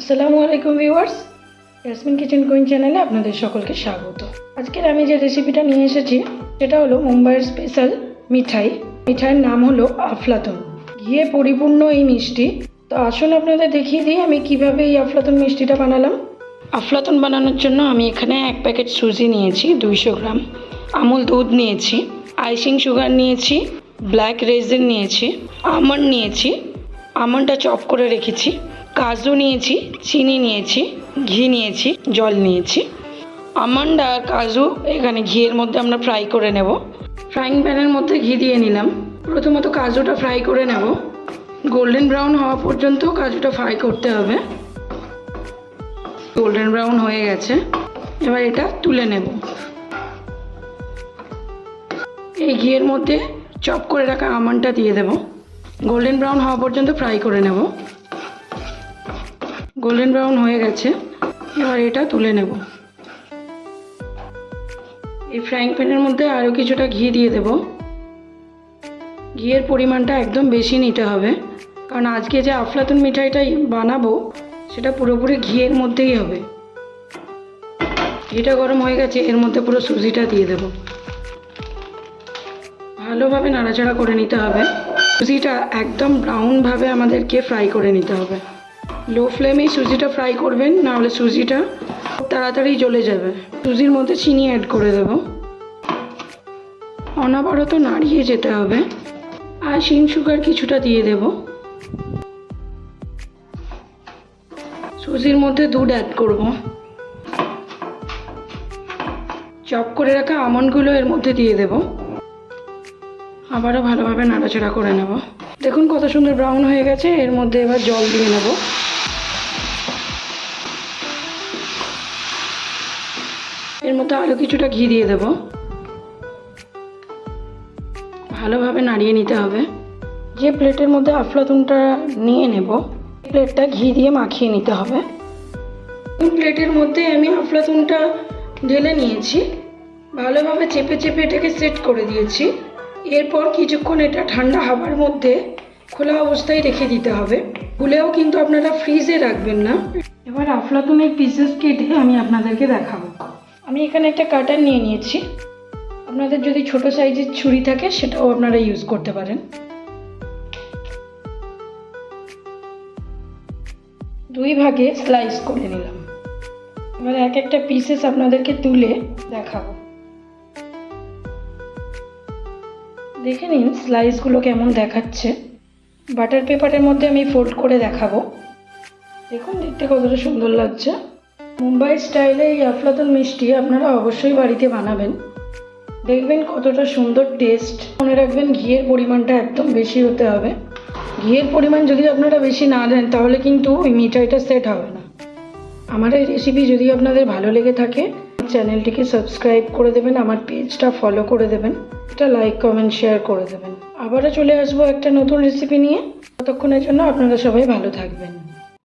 আসসালামু আলাইকুম viewers Yasmin kitchen queen চ্যানেলে আপনাদের সকলকে স্বাগত। আজকের আমি যে রেসিপিটা নিয়ে এসেছি, সেটা হলো মুম্বাইয়ের স্পেশাল মিঠাই। মিঠাইয়ের নাম হলো আফলাতুন। ঘিয়ে পরিপূর্ণ এই মিষ্টি। তো আসুন আপনাদের দেখিয়ে দিই আমি কীভাবে এই আফলাতুন মিষ্টিটা বানালাম। আফলাতুন বানানোর জন্য আমি এখানে এক প্যাকেট সুজি নিয়েছি, দুইশো গ্রাম। আমুল দুধ নিয়েছি, আইসিং সুগার নিয়েছি ব্ল্যাক রেজিন নিয়েছি, আমন্ড নিয়েছি, আমন্ডটা চপ করে রেখেছি। কাজু নিয়েছি, চিনি নিয়েছি, ঘি নিয়েছি, জল নিয়েছি। আমন্ড আর কাজু, এখানে ঘিয়ের মধ্যে আমরা ফ্রাই করে নেব। ফ্রাইং প্যানের মধ্যে ঘি দিয়ে নিলাম। প্রথমত কাজুটা ফ্রাই করে নেব। গোল্ডেন ব্রাউন হওয়া পর্যন্ত কাজুটা ফ্রাই করতে হবে। গোল্ডেন ব্রাউন হয়ে গেছে। এবার এটা তুলে নেব। এই ঘিয়ের মধ্যে চপ করে রাখা আমন্ডটা দিয়ে দেব। গোল্ডেন ব্রাউন হওয়া পর্যন্ত ফ্রাই করে নেব। গোল্ডেন ব্রাউন হয়ে গেছে। এবার এটা তুলে নেব। এই ফ্রাইং প্যানের মধ্যে আরও কিছুটা ঘি দিয়ে দেব। ঘিয়ের পরিমাণটা একদম বেশি নিতে হবে। কারণ আজকে যে আফলাতুন মিঠাইটাই বানাবো, সেটা পুরোপুরি ঘিয়ের মধ্যেই হবে। ঘিটা গরম হয়ে গেছে, এর মধ্যে পুরো সুজিটা দিয়ে দেবো। ভালোভাবে নাড়াচাড়া করে নিতে হবে। সুজিটা একদম ব্রাউনভাবে আমাদেরকে ফ্রাই করে নিতে হবে। লো ফ্লেমেই সুজিটা ফ্রাই করবেন, না হলে সুজিটা তাড়াতাড়ি জ্বলে যাবে। সুজির মধ্যে চিনি অ্যাড করে দেব। অনবরত নাড়িয়ে যেতে হবে। আর শিং সুগার কিছুটা দিয়ে দেব। সুজির মধ্যে দুধ অ্যাড করব। চপ করে রাখা আমন্ডগুলো এর মধ্যে দিয়ে দেবো। আবারও ভালোভাবে নাড়াচাড়া করে নেব। দেখুন কত সুন্দর ব্রাউন হয়ে গেছে, এর মধ্যে এবার জল দিয়ে নেব। এর মধ্যে আরও কিছুটা ঘি দিয়ে দেব। ভালোভাবে নাড়িয়ে নিতে হবে। যে প্লেটের মধ্যে আফলাতুনটা নিয়ে নেব প্লেটটা ঘি দিয়ে মাখিয়ে নিতে হবে। প্লেটের মধ্যে আমি আফলাতুনটা ঢেলে নিয়েছি। ভালোভাবে চেপে চেপে এটাকে সেট করে দিয়েছি। এরপর কিছুক্ষণ এটা ঠান্ডা হবার মধ্যে খোলা অবস্থায় রেখে দিতে হবে। ভুলেও কিন্তু আপনারা ফ্রিজে রাখবেন না। এবার আফলাতুনের পিসেস কেটে আমি আপনাদেরকে দেখাবো। আমি এখানে একটা কাটার নিয়ে নিয়েছি। আপনাদের যদি ছোট সাইজের ছুরি থাকে, সেটাও আপনারা ইউজ করতে পারেন। দুই ভাগে স্লাইস করে নিলাম। এবার এক একটা পিসেস আপনাদেরকে তুলে দেখাবো। দেখে নিন স্লাইসগুলো কেমন দেখাচ্ছে। বাটার পেপারের মধ্যে আমি ফোল্ড করে দেখাবো। দেখুন, দেখতে কতটা সুন্দর লাগছে। মুম্বাই স্টাইলে এই আফলাতুন মিষ্টি আপনারা অবশ্যই বাড়িতে বানাবেন। দেখবেন কতটা সুন্দর টেস্ট মনে রাখবেন, ঘিয়ের পরিমাণটা একদম বেশি হতে হবে। ঘিয়ের পরিমাণ যদি আপনারা বেশি না দেন, তাহলে কিন্তু ওই মিঠাইটা সেট হবে না। আমার এই রেসিপি যদি আপনাদের ভালো লেগে থাকে চ্যানেলটিকে সাবস্ক্রাইব করে দেবেন, আমার পেজটা ফলো করে দেবেন। একটা লাইক কমেন্ট শেয়ার করে দেবেন। আবারও চলে আসব একটা নতুন রেসিপি নিয়ে। ততক্ষণের জন্য আপনারা সবাই ভালো থাকবেন।